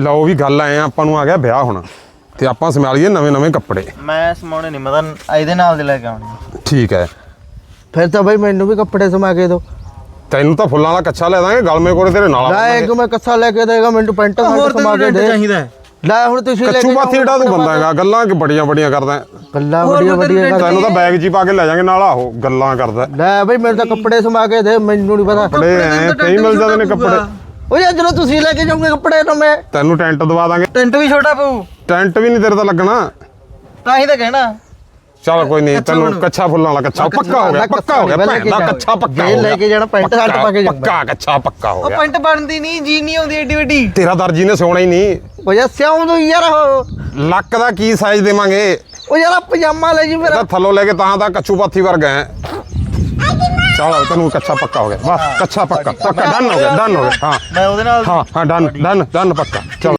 ਲਓ ਵੀ ਗੱਲ ਆਏ ਆ ਆਪਾਂ ਨੂੰ ਆ ਗਿਆ ਵਿਆਹ ਹੁਣ। ਤੇ ਆਪਾਂ ਸਮਿਆਲੀਏ ਨਵੇਂ ਨਵੇਂ ਕੱਪੜੇ। ਮੈਂ ਸਮਾਉਣੇ ਨਹੀਂ ਮੈਂ ਤਾਂ ਇਹਦੇ ਨਾਲ ਦੇ ਲੈ ਕੇ ਆਉਣੇ ਠੀਕ ਹੈ ਫਿਰ ਤਾਂ ਬਈ ਮੈਨੂੰ ਵੀ ਕੱਪੜੇ ਸਮਾ ਕੇ ਦਿਓ ਤੈਨੂੰ ਤਾਂ ਫੁੱਲਾਂ ਵਾਲਾ ਕੱਛਾ ਲੈ ਦਾਂਗੇ ਗਲਮੇ ਕੋਲੇ ਤੇਰੇ ਨਾਲ ਲੈ। ਇੱਕ ਮੈਂ ਕੱਛਾ ਲੈ ਕੇ ਦੇਗਾ ਮੈਨੂੰ ਪੈਂਟ ਹੋਰ ਸਮਾ ਕੇ ਦੇ। ਚਾਹੀਦਾ ਹੈ। ਲੈ ਹੁਣ ਤੁਸੀਂ ਲੈ ਕੱਚੂ ਕੇ ਪਾਥੀ ਜਿਹੜਾ ਤੂੰ ਬੰਦਾ ਹੈਗਾ ਗੱਲਾਂ ਕਿ ਬੜੀਆਂ ਬੜੀਆਂ ਕਰਦਾ ਹੈ। ਗੱਲਾਂ ਵੱਡੀਆਂ ਕੋਈ ਤੈਨੂੰ ਤਾਂ ਬੈਗ ਹੀ। ਪਾ ਕੇ ਲੈ ਜਾਾਂਗੇ ਨਾਲ ਆਹੋ ਗੱਲਾਂ ਕਰਦਾ। ਲੈ ਬਈ ਮੇਰੇ ਤਾਂ ਕੱਪੜੇ ਸਮਾ ਕੇ ਦੇ ਮੈਨੂੰ ਨਹੀਂ ਪਤਾ। ਕੱਪੜੇ ਐ ਕਈ ਮਿਲ ਜਾਂਦੇ ਨੇ ਕੱਪੜੇ। ਉਹ ਯਾਰ ਜਦੋਂ ਤੁਸੀਂ ਲੈ ਕੇ ਜਾਓਗੇ ਕੱਪੜੇ ਤਾਂ ਮੈਂ। ਤੈਨੂੰ ਟੈਂਟ ਦਵਾ ਦਾਂਗੇ। ਟੈਂਟ ਵੀ ਛੋਟਾ ਪਊ। ਟੈਂਟ ਵੀ ਨਹੀਂ ਤੇਰੇ ਤਾਂ ਲੱਗਣਾ। ਤਾਂ ਹੀ ਤਾਂ ਕਹਿਣਾ। ਚਲ ਕੋਈ ਨਹੀਂ ਤੈਨੂੰ। ਕੱਛਾ ਫੁੱਲਾਂ ਵਾਲਾ ਕੱਛਾ। ਪੱਕਾ ਹੋ ਗਿਆ ਪੱਕਾ ਹੋ ਗਿਆ ਭੈਣ ਦਾ ਕੱਛਾ ਪੱਕਾ ਲੈ ਕੇ ਜਾਣਾ ਪੈਂਟ ਸ਼ਰਟ ਪਾ ਕੇ ਜਾਊਂਗਾ। ਪੱਕਾ ਕੱਛਾ ਪੱਕਾ ਹੋ ਉਹ ਗਿਆ। ਪੈਂਟ ਬਣਦੀ ਨਹੀਂ ਜੀ ਨਹੀਂ ਆਉਂਦੀ ਏਡੀ ਵੱਡੀ। ਤੇਰਾ ਦਰਜੀ ਨੇ ਸਿਉਣਾ ਹੀ ਨਹੀਂ। ਉਹ ਯਾਰ ਸਿਆਉਂ ਦੋ ਯਾਰ ਉਹ। ਲੱਕ ਦਾ ਕੀ ਸਾਈਜ਼ ਦੇਵਾਂਗੇ? ਉਹ ਯਾਰ ਪਜਾਮਾ ਲੈ ਜੀ ਮੇਰਾ ਥੱਲੋਂ ਲੈ ਕੇ ਤਾਂ ਤਾਂ ਕੱਚੂ ਪਾਥੀ ਵਰਗਾ ਹੈ। ਚਲ ਤੈਨੂੰ ਕੱਚਾ ਪੱਕਾ ਹੋ ਗਿਆ। ਬਸ ਕੱਚਾ ਪੱਕਾ ਪੱਕਾ। ਡਨ ਹੋ ਗਿਆ ਡਨ ਹੋ ਗਿਆ। ਹਾਂ। ਮੈਂ ਉਹਦੇ ਨਾਲ ਹਾਂ ਹਾਂ ਡਨ ਡਨ ਡਨ ਪੱਕਾ। ਚਲ।